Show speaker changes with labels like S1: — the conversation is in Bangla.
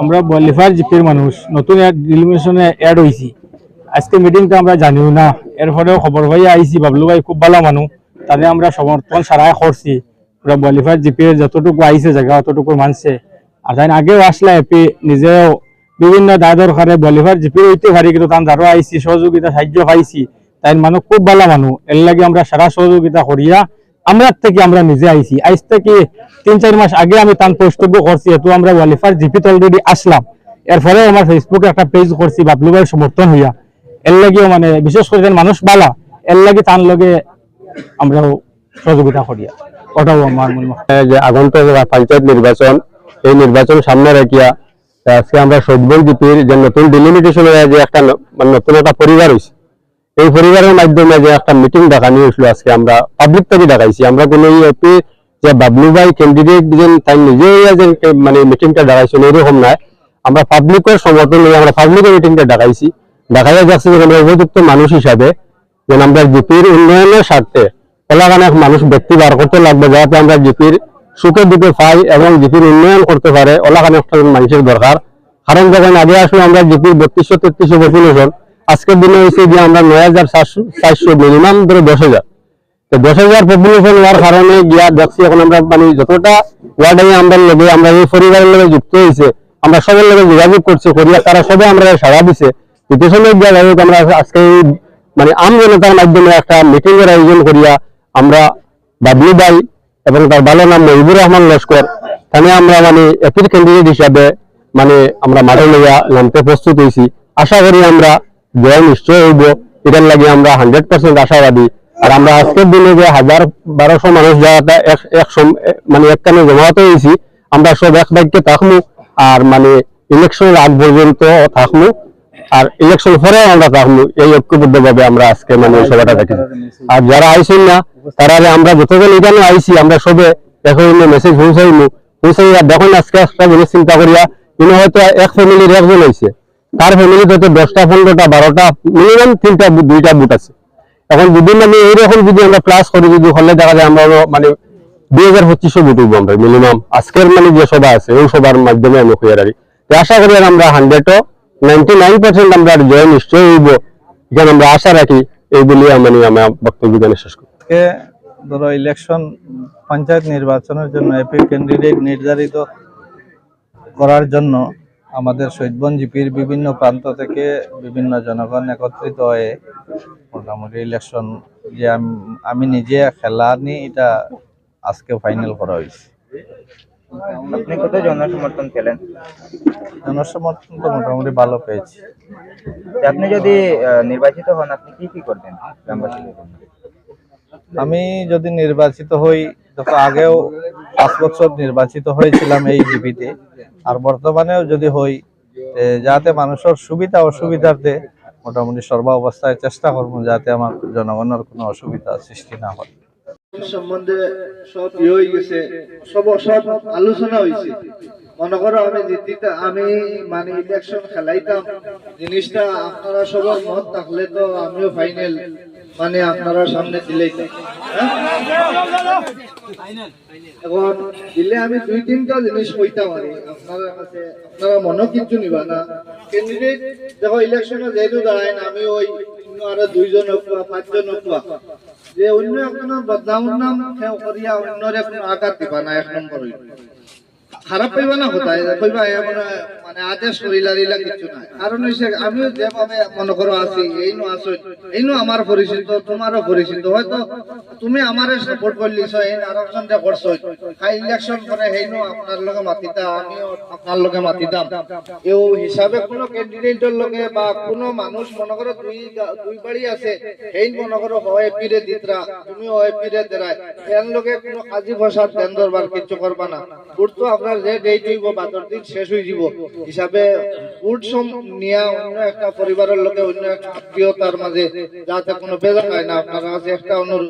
S1: আমরা বলিফার জিপির মানুষ। নতুন ডিলিমিনেশনে অ্যাড হয়েছি আজকে মিটিংটা আমরা জানিও না। এর ফলেও খবর পাই, আইছি। বাবলু ভাই খুব ভালো মানুষ তাতে আমরা সমর্থন সারাই করছি। পুরা বলিফার জিপির যতটুকু আইছে, জায়গা অতটুকু মানছে। আর তাই আগেও আসলে এপি নিজেও বিভিন্ন দায় দরকারে বলিফার জিপির হইতে পারি, কিন্তু তান যারও আইছি, সহযোগিতা সাহায্য পাইছি। তাই মানুষ খুব ভালো মানুষ এর লাগে আমরা সারা সহযোগিতা করিয়া আমরা থেকে আমরা নিজে আইছি। আইস থেকে তিন, চার মাস আগে আমি তান পোস্টব্য করছি, এত আমরা ওয়ালিফার জিপিত অলরেডি আসলাম। এর ফলে আমার ফেসবুকে একটা পেজ করছি, বাবলু ভাইয়ের সমর্থন হইয়া। এর লাগিও মানে বিশেষ করে মানুষ বালা, এর লাগে তার লগে আমরাও সহযোগিতা করিয়া। ওটাও আমার।
S2: যে আগন্তুক পঞ্চায়েত নির্বাচন, এই নির্বাচন সামনে রাখিয়া, আজকে আমরা সদবল জিপির যে নতুন ডিলিমিটেশনের যে একটা মানে নতুন একটা পরিবার হয়েছে এই পরিবারের মাধ্যমে যে একটা মিটিং ডাকানি হয়েছিল আজকে, আমরা পাবলিক থেকে ডাকাইছি। আমরা কোনো এপি যে বাবলু ভাই ক্যান্ডিডেট যেন তাই নিজে যে মানে মিটিংটা ডাকাইছিল এরকম নয় আমরা পাবলিকের সমর্থন নিয়ে আমরা পাবলিকের মিটিংটা ডাকাইছি। ডাকাইয়া যাচ্ছে যে আমরা উপযুক্ত মানুষ হিসাবে, যেন আমরা জিপির উন্নয়নের স্বার্থে এলাকার মানুষ ব্যক্তি বার করতে লাগবে, যাতে আমরা জিপির সুখে দুঃখে পাই এবং জিপির উন্নয়ন করতে পারে। একটা মানুষের দরকার। কারণ যখন আগে আসলে আমরা জিপির বত্রিশশো তেত্রিশশো পপুলেশন আজকের দিনে হয়েছে যে আমরা নয় হাজার চারশো মিনিমাম ধরে দশ হাজার। তো দশ হাজার পপুলেশন হওয়ার কারণে গিয়া দেখছি এখন আমরা মানে যতটা ওয়ার্ডে আমরা লগে, আমরা এই পরিবারের লগে যুক্ত হয়েছে, আমরা সবার লগে যোগাযোগ করছি, করিয়া তারা সবাই আমরা সাড়া দিছে। পিটিশনের গিয়া যাই আমরা আজকে মানে আম জনতার মাধ্যমে একটা মিটিং এর আয়োজন করিয়া আমরা বাবলু ভাই এবং তার ভালো নাম মহিবুর রহমান লস্কর তাহলে আমরা মানে এপির ক্যান্ডিডেট হিসাবে মানে আমরা মাঠে লইয়া নামতে প্রস্তুত হয়েছি। আশা করি আমরা জয় নিশ্চয় হইব। এটার লাগে আমরা হান্ড্রেড পার্সেন্ট আশাবাদী। আর আমরা আজকের দিনে যে হাজার বারোশো মানুষ যাওয়াটা এক এক মানে একখানে জমাতে হয়েছি, আমরা সব এক বাক্যে থাকমু। আর মানে ইলেকশনের আগ পর্যন্ত থাকমু। আর ইলেকশন পরে আমরা থাকমু। এই ঐক্যবদ্ধ ভাবে আমরা আজকে মানে সভাটা দেখি আর যারা আইসেন না, তারা আমরা যতজন এখানে আইসি আমরা সবে দেখো মেসেজ পৌঁছাইমু। পৌঁছাইয়া দেখুন আজকে একটা জিনিস চিন্তা করিয়া কিন্তু হয়তো এক ফ্যামিলির একজন হয়েছে তার ফ্যামিলিতে হয়তো দশটা, পনেরোটা, বারোটা মিনিমাম তিনটা, দুইটা বুট আছে। এখন যদি মানে এইরকম যদি আমরা ক্লাস করি, যদি হলে দেখা যায় আমরা মানে দুই হাজার পঁচিশশো বুট হইব আমরা মিনিমাম আজকের মানে যে সভা আছে ওই সভার মাধ্যমে আমি হইয়া রাখি আশা করি আমরা হান্ড্রেডও নাইনটি নাইন পার্সেন্ট আমরা জয় নিশ্চয় হইব। এখানে আমরা আশা রাখি, এই বলে মানে আমার বক্তব্য শেষ করি।
S3: ধরো ইলেকশন পঞ্চায়েত নির্বাচনের জন্য এপি ক্যান্ডিডেট নির্ধারিত করার জন্য আমাদের শহীদবন জিপির বিভিন্ন প্রান্ত থেকে বিভিন্ন জনগণ একত্রিত হয়ে মোটামুটি ইলেকশন যে আমি নিজে খেলা নিয়ে এটা আজকে ফাইনাল করা হয়েছে।
S4: আপনি কত জনসমর্থন পেলেন?
S3: জনসমর্থন তো মোটামুটি ভালো পেয়েছি।
S4: আপনি যদি নির্বাচিত হন আপনি কি কি করবেন?
S3: আমি যদি নির্বাচিত হই তো আগেও পাঁচ বছর নির্বাচিত হয়েছিলাম এই জিপিতে। আর বর্তমানেও যদি হই যাতে মানুষের সুবিধা অসুবিধাতে মোটামুটি সর্ব অবস্থায় চেষ্টা করব যাতে আমার জনগণের কোনো অসুবিধা সৃষ্টি না হয়
S5: সম্বন্ধে সব ইয়ে হয়ে গেছে, সব সব আলোচনা হয়েছে মনে করো আমি আমি মানে ইলেকশন খেলাইতাম, জিনিসটা আপনারা সবার মত থাকলে তো আমিও ফাইনাল মানে আপনারা সামনে হ্যাঁ? এখন দিলে আমি দুই তিনটা জিনিস কইতাম আর আপনারা কাছে আপনারা মনে কিছু নিবা না। ক্যান্ডিডেট দেখো ইলেকশনে যেহেতু দাঁড়ায় না আমি ওই আরও দুইজন হোক বা পাঁচজন হোক যে অন্য একজনের বদনামের নাম করিয়া অন্যরে আঘাত দিবা না, এক নম্বর। খারাপ পাইবা না কোথায় কইবা মানে আদেশ করিলা দিলা কিছু নাই। কারণ হইছে, আমিও যেভাবে মনে করো আছি এই নো আছো এই নো আমার পরিচিত, তোমারও পরিচিত, হয়তো তুমি আমারে সাপোর্ট করলিছ, এই আরেকজনটা করছ খাই ইলেকশন করে সেই নো আপনার লগে মাতিতা আমিও আপনার লগে মাতিতাম এও হিসাবে কোনো ক্যান্ডিডেটের লগে বা কোনো মানুষ মনে করো দুই দুই বাড়ি আছে সেই মনে করো হয় পিরে দিতরা তুমি হয় পিরে দেরায় এর লগে কোনো কাজী ফসাদ দেন দরবার কিছু করবা না। তো আপনার যে ডেট হইব বাদর দিন শেষ হয়ে যাব হিসাবে উৎসব নিয়া অন্য একটা পরিবারের লোকে, অন্য একটা আত্মীয়তার মাঝে যাতে কোনো বেজা হয় না। আপনার কাছে একটা অনুরোধ।